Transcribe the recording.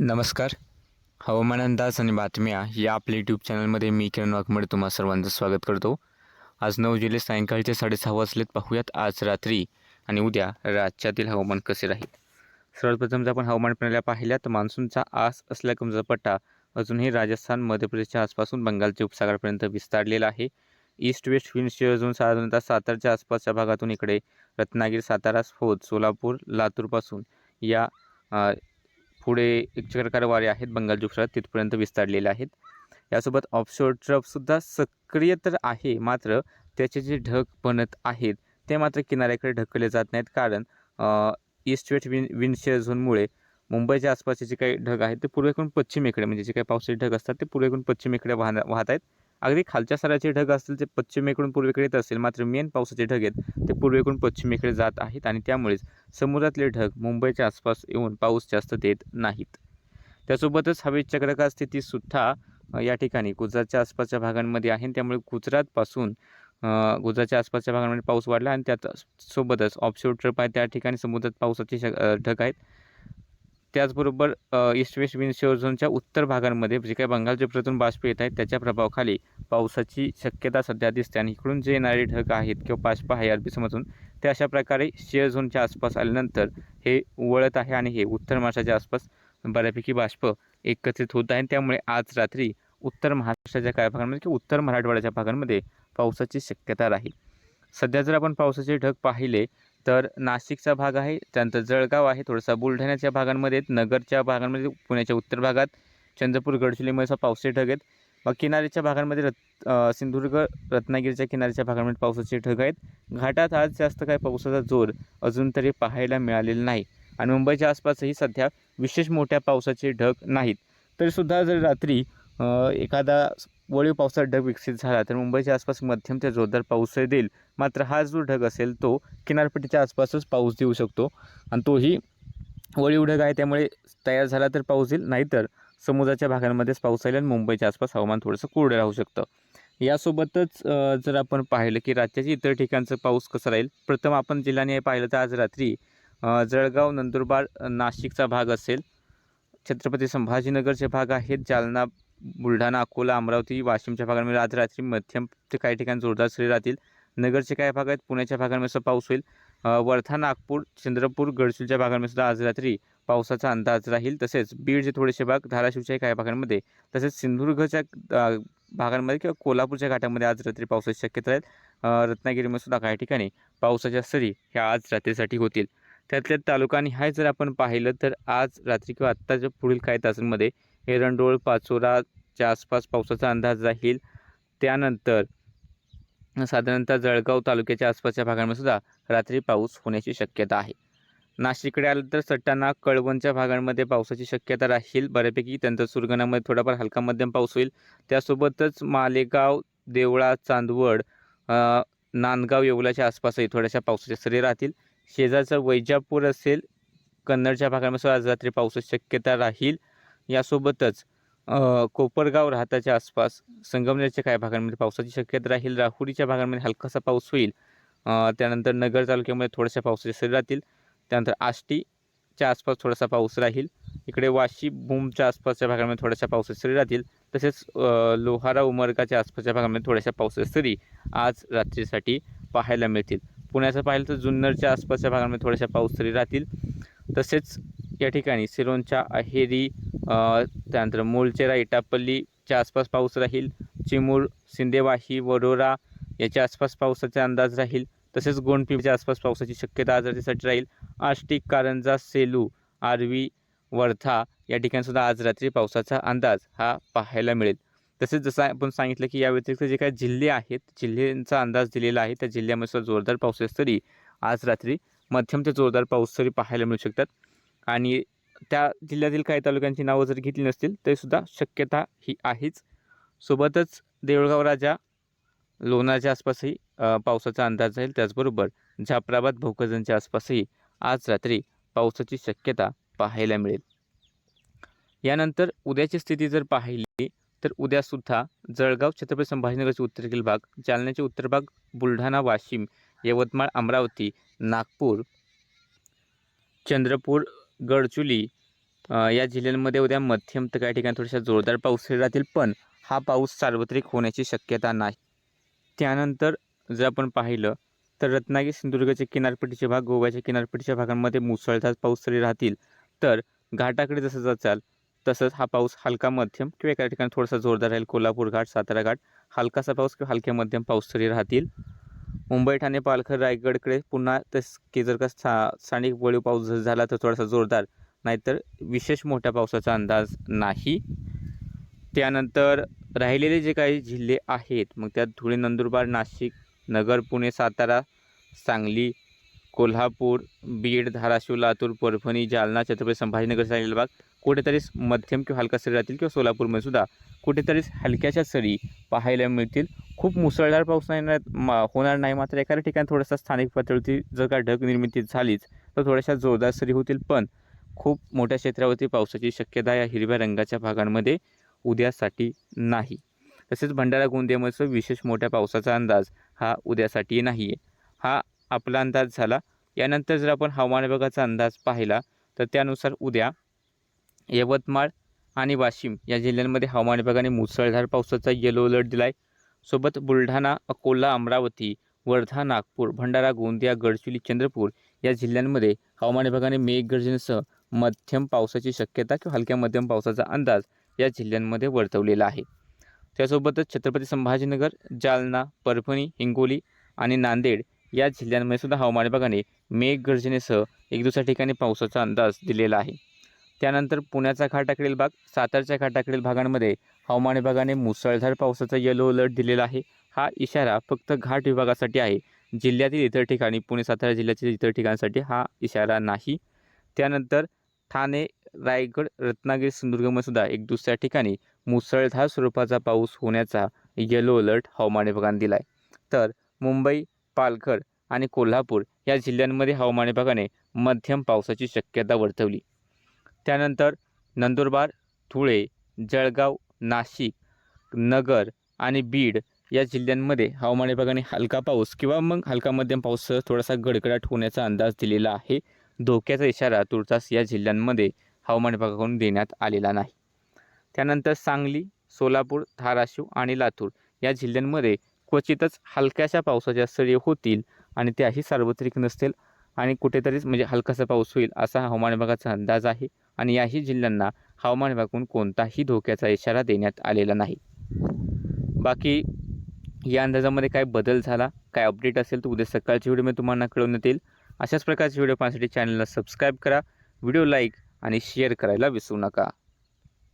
नमस्कार. हवामान अंदाज आणि बातम्या या आपल्या यूट्यूब चॅनलमध्ये मी किरण वाघमडे तुम्हा सर्वांचं स्वागत करतो. आज नऊ जुलै सायंकाळचे साडेसहा वाजलेत. पाहूयात आज रात्री आणि उद्या राज्यातील हवामान कसे राहील. सर्वप्रथम जर आपण हवामान प्रणाल्या पाहिल्या तर मान्सूनचा आस असल्या कमजोर पट्टा अजूनही राजस्थान मध्य प्रदेशच्या आसपासून बंगालच्या उपसागरापर्यंत विस्तारलेला आहे. East west wind shear zone साधारणतः सातारच्या आसपासच्या भागातून इकडे रत्नागिरी सातारा स्फोत सोलापूर लातूरपासून या पुढे एक चक्राकार वारे आहेत बंगालच्या उपसागरात तिथपर्यंत विस्तारलेले आहेत. यासोबत ऑफशोर ट्रफसुद्धा सक्रिय तर आहे मात्र त्याचे जे ढग बनत आहेत ते मात्र किनाऱ्याकडे ढकलले जात नाहीत. कारण east west wind wind shear झोनमुळे मुंबईच्या आसपासचे जे काही ढग आहेत ते पूर्वेकडून पश्चिमेकडे म्हणजे जे काही पावसाचे ढग असतात ते पूर्वेकडून पश्चिमेकडे वाहन वाहत आहेत. अगदी खालच्या सराचे ढग असतील ते पश्चिमेकडून पूर्वेकडे येत असेल मात्र मेन पावसाचे ढग आहेत ते पूर्वेकडून पश्चिमेकडे जात आहेत आणि त्यामुळेच समुद्रातले ढग मुंबईच्या आसपास येऊन पाऊस जास्त देत नाहीत. त्यासोबतच हवेत चक्रकार स्थितीसुद्धा या ठिकाणी गुजरातच्या आसपासच्या भागांमध्ये आहे त्यामुळे गुजरातपासून गुजरातच्या आसपासच्या भागांमध्ये पाऊस वाढला आणि त्यात सोबतच ऑफशोर ट्रप आहे त्या ठिकाणी समुद्रात पावसाचे ढग आहेत. त्याचबरोबर ईस्ट वेस्ट विंड शेअर झोनच्या उत्तर भागांमध्ये जे काही बंगालच्या प्रतून बाष्प येत आहेत त्याच्या प्रभावाखाली पावसाची शक्यता सध्या दिसते आणि इकडून जे येणारे ढग आहेत किंवा बाष्प आहे अरबी समजून ते अशा प्रकारे शेअर झोनच्या आसपास आल्यानंतर हे वळत आहे आणि हे उत्तर महाराष्ट्राच्या आसपास बऱ्यापैकी बाष्प एकत्रित होत आहे. त्यामुळे आज रात्री उत्तर महाराष्ट्राच्या काही भागांमध्ये किंवा उत्तर मराठवाड्याच्या भागांमध्ये पावसाची शक्यता राहील. सध्या जर आपण पावसाचे ढग पाहिले तर नाशिकचा भाग आहे त्यानंतर जळगाव आहे थोडासा बुलढाण्याच्या भागांमध्ये आहेत, नगरच्या भागांमध्ये पुण्याच्या उत्तर भागात चंद्रपूर गडचिरोलीमध्ये असा पावसाचे ढग आहेत. मग किनाऱ्याच्या भागांमध्ये रत् सिंधुदुर्ग रत्नागिरीच्या किनाऱ्याच्या भागांमध्ये पावसाचे ढग आहेत. घाटात आज जास्त काय पावसाचा जोर अजून तरी पाहायला मिळालेला नाही आणि मुंबईच्या आसपासही सध्या विशेष मोठ्या पावसाचे ढग नाहीत. तरीसुद्धा जर रात्री एखादा वळीव पावसात ढग विकसित झाला तर मुंबईच्या आसपास मध्यम ते जोरदार पाऊस देईल. मात्र हा जो ढग असेल तो किनारपट्टीच्या आसपासच पाऊस देऊ शकतो आणि तोही वळीव ढग आहे त्यामुळे तयार झाला तर पाऊस येईल. नाहीतर समुद्राच्या भागांमध्येच पाऊस येईल आणि मुंबईच्या आसपास हवामान थोडंसं कोरडं राहू शकतं. यासोबतच जर आपण पाहिलं की राज्याच्या इतर ठिकाणचं पाऊस कसं राहील? प्रथम आपण जिल्ह्याने पाहिलं तर आज रात्री जळगाव नंदुरबार नाशिकचा भाग असेल. छत्रपती संभाजीनगरचे भाग आहेत. जालना बुलढाणा अकोला अमरावती वाशिमच्या भागांमध्ये म्हणजे आज रात्री मध्यम ते काही ठिकाणी जोरदार सरी राहतील. नगरचे काही भाग आहेत पुण्याच्या भागांमध्ये सुद्धा पाऊस होईल. वर्धा नागपूर चंद्रपूर गडचिरोलीच्या भागांमध्ये सुद्धा आज रात्री पावसाचा अंदाज राहील. तसेच बीडचे थोडेसे भाग धाराशिवच्या काही भागांमध्ये तसेच सिंधुदुर्गच्या भागांमध्ये किंवा कोल्हापूरच्या घाटामध्ये आज रात्री पावसाची शक्यता राहील. रत्नागिरीमध्ये सुद्धा काही ठिकाणी पावसाच्या सरी ह्या आज रात्रीसाठी होतील. त्यातल्या तालुकानिहाय जर आपण पाहिलं तर आज रात्री किंवा आत्ताच्या पुढील काही तासांमध्ये एरंडोळ पाचोराच्या आसपास पावसाचा अंदाज राहील. त्यानंतर साधारणतः जळगाव तालुक्याच्या आसपासच्या भागांमध्ये सुद्धा रात्री पाऊस होण्याची शक्यता आहे. नाशिककडे आलं तर सट्टाना कळवणच्या भागांमध्ये पावसाची शक्यता राहील. बऱ्यापैकी त्यानंतर सुरगणामध्ये थोडाफार हलका मध्यम पाऊस होईल. त्यासोबतच मालेगाव देवळा चांदवड नांदगाव येवलाच्या आसपासही थोड्याशा पावसाच्या सरी राहतील. शेजारचं वैजापूर असेल कन्नडच्या भागांमध्ये सुद्धा आज रात्री पावसाची शक्यता राहील. यासोबतच कोपरगाव राहताच्या आसपास संगमनेरच्या काही भागांमध्ये पावसाची शक्यता राहील. राहुरीच्या भागांमध्ये हलकासा पाऊस होईल. त्यानंतर नगर तालुक्यामध्ये थोड्याशा पावसाच्या सरी राहतील. त्यानंतर आष्टीच्या आसपास थोडासा पाऊस राहील. इकडे वाशी भूमच्या आसपासच्या भागांमध्ये थोड्याशा पावसाच्या सरी राहतील. तसेच लोहारा उमरगाच्या आसपासच्या भागांमध्ये थोड्याशा पावसाच्या सरी आज रात्रीसाठी पाहायला मिळतील. पुण्याचं पाहिलं तर जुन्नरच्या आसपासच्या भागांमध्ये थोड्याशा पाऊस सरी राहतील. तसेच या ठिकाणी सिरोंच्या अहेरी त्यानंतर मोलचेरा इटापल्लीच्या आसपास पाऊस राहील. चिमूर सिंदेवाही वडोरा याच्या आसपास पावसाचा अंदाज राहील. तसेच गोंडपिंपच्या आसपास पावसाची शक्यता आज रात्रीसाठी राहील. आष्टी कारंजा सेलू आर्वी वर्धा या ठिकाणीसुद्धा आज रात्री पावसाचा अंदाज हा पाहायला मिळेल. तसेच जसं आपण सांगितलं की या व्यतिरिक्त जे काही जिल्हे आहेत जिल्ह्यांचा अंदाज दिलेला आहे त्या जिल्ह्यामध्ये सुद्धा जोरदार पाऊस तरी आज रात्री मध्यम ते जोरदार पाऊस तरी पाहायला मिळू शकतात. आणि त्या जिल्ह्यातील काही तालुक्यांची नावं जर घेतली नसतील तरीसुद्धा शक्यता ही आहेच. सोबतच देऊळगाव राजा लोणारच्या आसपासही पावसाचा अंदाज राहील त्याचबरोबर झापराबाद भोकरदनच्या आसपासही आज रात्री पावसाची शक्यता पाहायला मिळेल. यानंतर उद्याची स्थिती जर पाहिली तर उद्यासुद्धा जळगाव छत्रपती संभाजीनगरचे उत्तरेकील भाग जालन्याचे उत्तर भाग बुलढाणा वाशिम यवतमाळ अमरावती नागपूर चंद्रपूर गडचुली या जिल्ह्यांमध्ये उद्या मध्यम तर काही ठिकाणी थोड्याशा जोरदार पाऊस राहतील पण हा पाऊस सार्वत्रिक होण्याची शक्यता नाही. त्यानंतर जर आपण पाहिलं तर रत्नागिरी सिंधुदुर्गचे किनारपट्टीचे भाग गोव्याच्या किनारपट्टीच्या भागांमध्ये मुसळधार पाऊस तरी राहतील. तर घाटाकडे जसं जाचाल तसंच हा पाऊस हलका मध्यम किंवा एका ठिकाणी थोडासा जोरदार राहील कोल्हापूर घाट सातारा घाट हलकासा पाऊस किंवा हलक्या मध्यम पाऊस तरी राहतील. मुंबई ठाणे पालघर रायगडकडे पुन्हा तस की जर का स्थानिक वळीव पाऊस जर झाला तर थोडासा जोरदार. नाहीतर विशेष मोठ्या पावसाचा अंदाज नाही. त्यानंतर राहिलेले जे काही जिल्हे आहेत मग त्यात धुळे नंदुरबार नाशिक नगर पुणे सातारा सांगली कोल्हापूर बीड धाराशिव लातूर परभणी जालना छत्रपती संभाजीनगर राहिलेला भाग कुठेतरी मध्यम किंवा हलका सरी राहतील किंवा सोलापूरमध्ये सुद्धा कुठेतरी हलक्याशा सरी पाहायला मिळतील. खूप मुसळधार पाऊस नाही मा- होणार नाही. मात्र एखाद्या ठिकाणी थोडासा स्थानिक पातळीवरती जर का ढग निर्मिती झालीच तर थोड्याशा जोरदार सरी होतील. पण खूप मोठ्या क्षेत्रावरती पावसाची शक्यता या हिरव्या रंगाच्या भागांमध्ये उद्यासाठी नाही. तसेच भंडारा गोंदियामध्ये विशेष मोठ्या पावसाचा अंदाज हा उद्यासाठी नाही आहे हा आपला अंदाज झाला. यानंतर जर आपण हवामान विभागाचा अंदाज पाहिला तर त्यानुसार उद्या यवतमाळ आणि वाशिम या जिल्ह्यांमध्ये हवामान विभागाने मुसळधार पावसाचा येलो अलर्ट दिला आहे सोबत बुलढाणा अकोला अमरावती वर्धा नागपूर भंडारा गोंदिया गडचिरोली चंद्रपूर या जिल्ह्यांमध्ये हवामान विभागाने मेघगर्जनेसह मध्यम पावसाची शक्यता किंवा हलक्या मध्यम पावसाचा अंदाज या जिल्ह्यांमध्ये वर्तवलेला आहे. त्यासोबतच छत्रपती संभाजीनगर जालना परभणी हिंगोली आणि नांदेड या जिल्ह्यांमध्ये सुद्धा हवामान विभागाने मेघगर्जनेसह एक दुसऱ्या ठिकाणी पावसाचा अंदाज दिलेला आहे. त्यानंतर पुण्याचा घाटाकडील भाग सातारच्या घाटाकडील भागांमध्ये हवामान विभागाने मुसळधार पावसाचा येलो अलर्ट दिलेला आहे. हा इशारा फक्त घाट विभागासाठी आहे. जिल्ह्यातील इतर ठिकाणी पुणे सातारा जिल्ह्यातील इतर ठिकाणांसाठी हा इशारा नाही. त्यानंतर ठाणे रायगड रत्नागिरी सिंधुदुर्गमध्येसुद्धा एक दुसऱ्या ठिकाणी मुसळधार स्वरूपाचा पाऊस होण्याचा येलो अलर्ट हवामान विभागाने दिला आहे तर मुंबई पालघर आणि कोल्हापूर या जिल्ह्यांमध्ये हवामान विभागाने मध्यम पावसाची शक्यता वर्तवली. त्यानंतर नंदुरबार धुळे जळगाव नाशिक नगर आणि बीड या जिल्ह्यांमध्ये हवामान विभागाने हलका पाऊस किंवा मग हलका मध्यम पाऊस थोडासा गडगडाट होण्याचा अंदाज दिलेला आहे. धोक्याचा इशारा तुर्तास या जिल्ह्यांमध्ये हवामान विभागाकडून देण्यात आलेला नाही. त्यानंतर सांगली सोलापूर धाराशिव आणि लातूर या जिल्ह्यांमध्ये क्वचितच हलक्याशा पावसाच्या सरी होतील आणि त्याही सार्वत्रिक नसतील आणि कुठेतरीच म्हणजे हलकासा पाऊस होईल असा हवामान विभागाचा अंदाज आहे. आणि याही जिल्ह्यांना हवामान विभागाकडून कोणताही धोक्याचा इशारा देण्यात आलेला नाही. बाकी या अंदाजामध्ये काय बदल झाला काय अपडेट असेल तर उद्या सकाळची व्हिडिओ मी तुम्हाला कळवण्यात येईल अशाच प्रकारचे व्हिडिओ पाहण्यासाठी चॅनलला सबस्क्राईब करा व्हिडिओ लाईक आणि शेअर करायला विसरू नका.